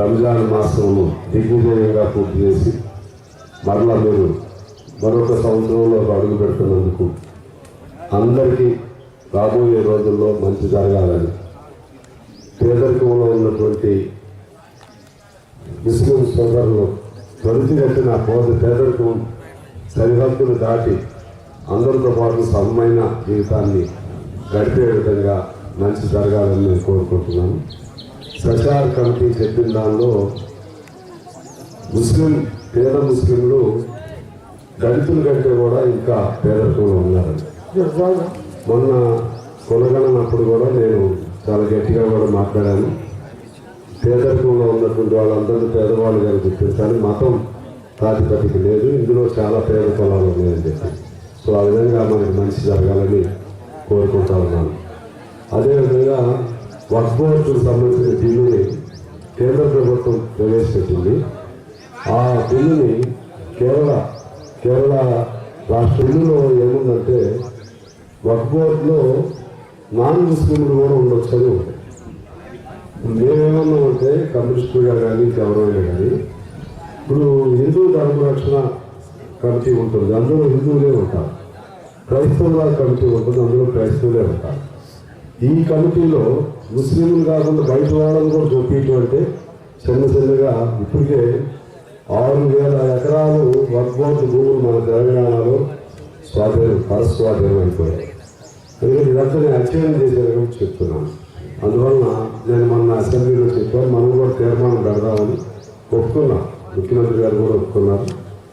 రంజాన్ మాసంను దిగ్విజయంగా పూర్తి చేసి మరలా మీరు మరొక సంవత్సరంలో అడుగు పెడుతున్నందుకు అందరికీ రాబోయే రోజుల్లో మంచి జరగాలని పేదరికంలో ఉన్నటువంటి ముస్లిం సోదరులు త్వరితగతిన బోధ పేదరికం సరిహద్దులు దాటి అందరితో పాటు సమమైన జీవితాన్ని గడిపే విధంగా మంచి జరగాలని నేను కోరుకుంటున్నాను ప్రచార కమిటీ చెప్పిన దానిలో ముస్లిం పేద ముస్లింలు దళితుల కంటే కూడా ఇంకా పేదరికంలో ఉన్నారండి మొన్న కొనగలనప్పుడు కూడా నేను చాలా గట్టిగా కూడా మాట్లాడాను పేదరికంలో ఉన్నటువంటి వాళ్ళందరూ పేదవాళ్ళు కానీ చెప్పింది కానీ మతం ప్రాతిపదిక లేదు ఇందులో చాలా పేద పొలాలు ఉన్నాయని చెప్పి సో ఆ విధంగా మనకి మంచి జరగాలని కోరుకుంటా ఉన్నాను అదేవిధంగా వక్ఫ్ సంబంధించిన బిల్లుని కేంద్ర ప్రభుత్వం ప్రవేశపెట్టింది ఆ బిల్లుని కేరళ కేరళ రాష్ట్రంలో ఏముందంటే వర్క్ బోర్డులో నాన్ ముస్లింలు కూడా ఉండొచ్చని మేమేమన్నా మేమేమన్నామంటే కమ్యూనిస్టులుగా కానీ ఎవరైనా కానీ ఇప్పుడు హిందూ ధర్మరక్షణ కమిటీ ఉంటుంది అందులో హిందువులే ఉంటారు క్రైస్తవుల కమిటీ ఉంటుంది అందులో క్రైస్తవులే ఉంటారు ఈ కమిటీలో ముస్లింలు కాకుండా బయట వాళ్ళని కూడా చూపించడం అంటే చిన్న చిన్నగా ఇప్పటికే ఆరు వేల ఎకరాలు వర్గోట్ భూములు మన తెలంగాణలో స్వాధీనం పరస్వాధీనం అయిపోయాయి అందుకని ఇదంతా నేను అధ్యయనం చేశారు చెప్తున్నాను అందువలన నేను మొన్న అసెంబ్లీలో చెప్పాను మనం కూడా తీర్మానం పెడదామని ఒప్పుకున్నాం ముఖ్యమంత్రి గారు కూడా ఒప్పుకున్నారు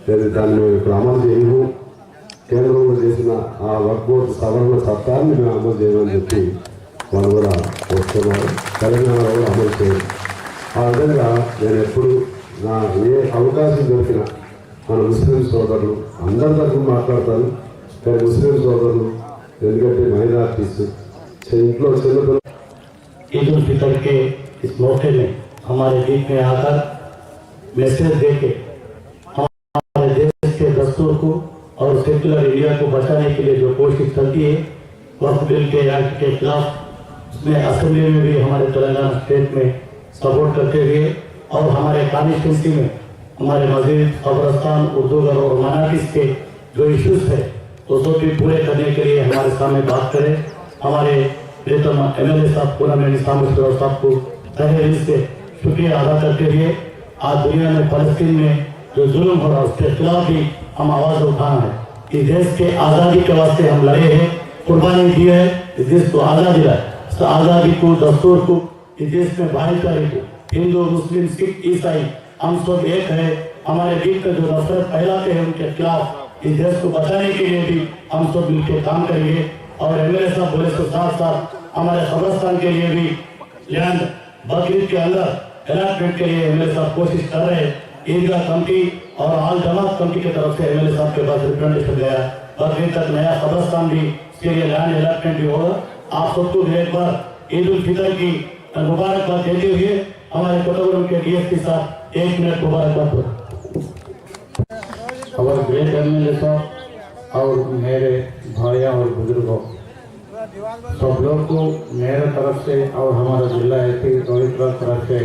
లేదు దాన్ని మేము ఇప్పుడు అమలు చేయము కేంద్రంలో చేసిన ఆ వర్క్ బోర్డు సవరణ చట్టాన్ని మేము అమలు చేయమని చెప్పి వస్తున్నారు తెలంగాణలో అమలు చేయాలి ఆ విధంగా నేను ఎప్పుడు నా ఏ అవకాశం మన ముస్లిం ముస్లిం సోదరులు సోదరులు అందరి ఎందుకంటే మైనార్టీస్ ఇంట్లో سوکے میناری میں ہمارے آدر میسے کو اور سیکلر کو بچانے کے لیے جو کوشش کرتی ہے میں اسمبلی میں بھی ہمارے تلنگانہ اسٹیٹ میں سپورٹ کرتے ہوئے اور ہمارے کانسٹیچوسی میں ہمارے مزید افغانستان اردو گھر اور مناقص کے جو ایشوز ہے تو سو بھی پورے کرنے کے لیے ہمارے سامنے بات کریں ہمارے ایم ایل اے صاحب پورا میں اسلام صاحب کو تہرے سے شکریہ ادا کرتے ہوئے آج دنیا میں فلسطین میں جو ظلم ہو رہا اس کے خلاف بھی ہم آواز اٹھانا ہے کہ دیش کے آزادی کے واسطے ہم لڑے ہیں قربانی دی ہے دیش کو آزادی رہے آزادی کو دستور کو اس دیش میں بھائی چاری کو ہندو مسلم سکھ عیسائی ہم سب ایک ہے ہمارے دل کا جو نفرت پھیلاتے ہیں ان کے خلاف اس دیش کو بچانے کے لیے بھی ہم سب مل کے کام کریں گے اور ایم ایل صاحب بولے تو ساتھ ساتھ ہمارے قبرستان کے لیے بھی لینڈ بقرعید کے اندر الاٹمنٹ کے لیے ایم ایل صاحب کوشش کر رہے ہیں عیدگاہ کمٹی اور آل جماعت کمٹی کی طرف سے ایم ایل صاحب کے پاس ریپرنٹ گیا ہے بقرعید تک نیا قبرستان بھی اس کے لیے لینڈ الاٹمنٹ بھی ہوگا آپ سب کو ایک بار عید الفطر کی مبارکباد دیتے ہوئے ہمارے پتور کے ڈی ایس کے ساتھ ایک منٹ مبارکباد پر اور گریٹ ایم ایل اے صاحب اور میرے بھائیوں اور بزرگوں سب لوگ کو میرے طرف سے اور ہمارا ضلع ایسی توحید طرف سے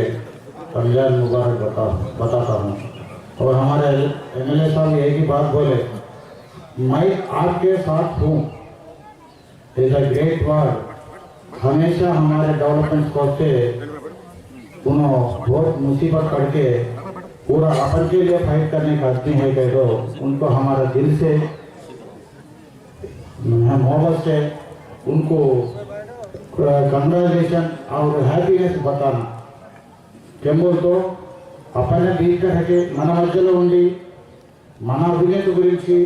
رمضان مبارک بتا بتاتا ہوں اور ہمارے ایم ایل اے صاحب یہی بات بولے میں آپ کے ساتھ ہوں is a great word. ہمیشہ ہمارے ڈیولپمنٹ کو سے انہوں بہت مصیبت پڑھ کے پورا اپن کے لیے فائٹ کرنے کا آدمی ہے کہہ دو ان کو ہمارا دل سے محبت سے ان کو کنگریجویشن اور ہیپینیس بتانا کیمبول تو اپنے بیچ کر کے من مدلو ان من ابھی گرین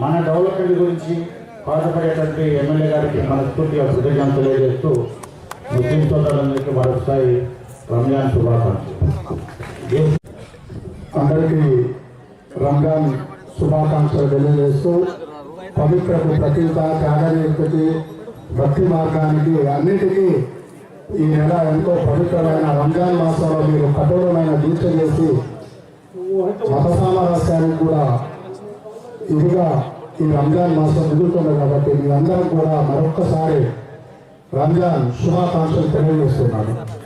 من ڈیولپمنٹ బాధపడేటువంటి ఎమ్మెల్యే గారికి మనస్ఫూర్తిగా కృతజ్ఞతలు తెలియజేస్తూ ముస్లిం సోదరులందరికీ మరొకసారి రంజాన్ శుభాకాంక్షలు అందరికీ రంజాన్ శుభాకాంక్షలు తెలియజేస్తూ పవిత్ర ప్రతీత త్యాగనీయతకి భక్తి మార్గానికి అన్నిటికీ ఈ నెల ఎంతో పవిత్రమైన రంజాన్ మాసంలో మీరు కఠోరమైన దీక్ష చేసి మత సామరస్యానికి కూడా ఇదిగా ఈ రంజాన్ మాసం ఎదుర్కొన్నారు కాబట్టి మీ అందరం కూడా మరొక్కసారి రంజాన్ శుభాకాంక్షలు తెలియజేస్తున్నాను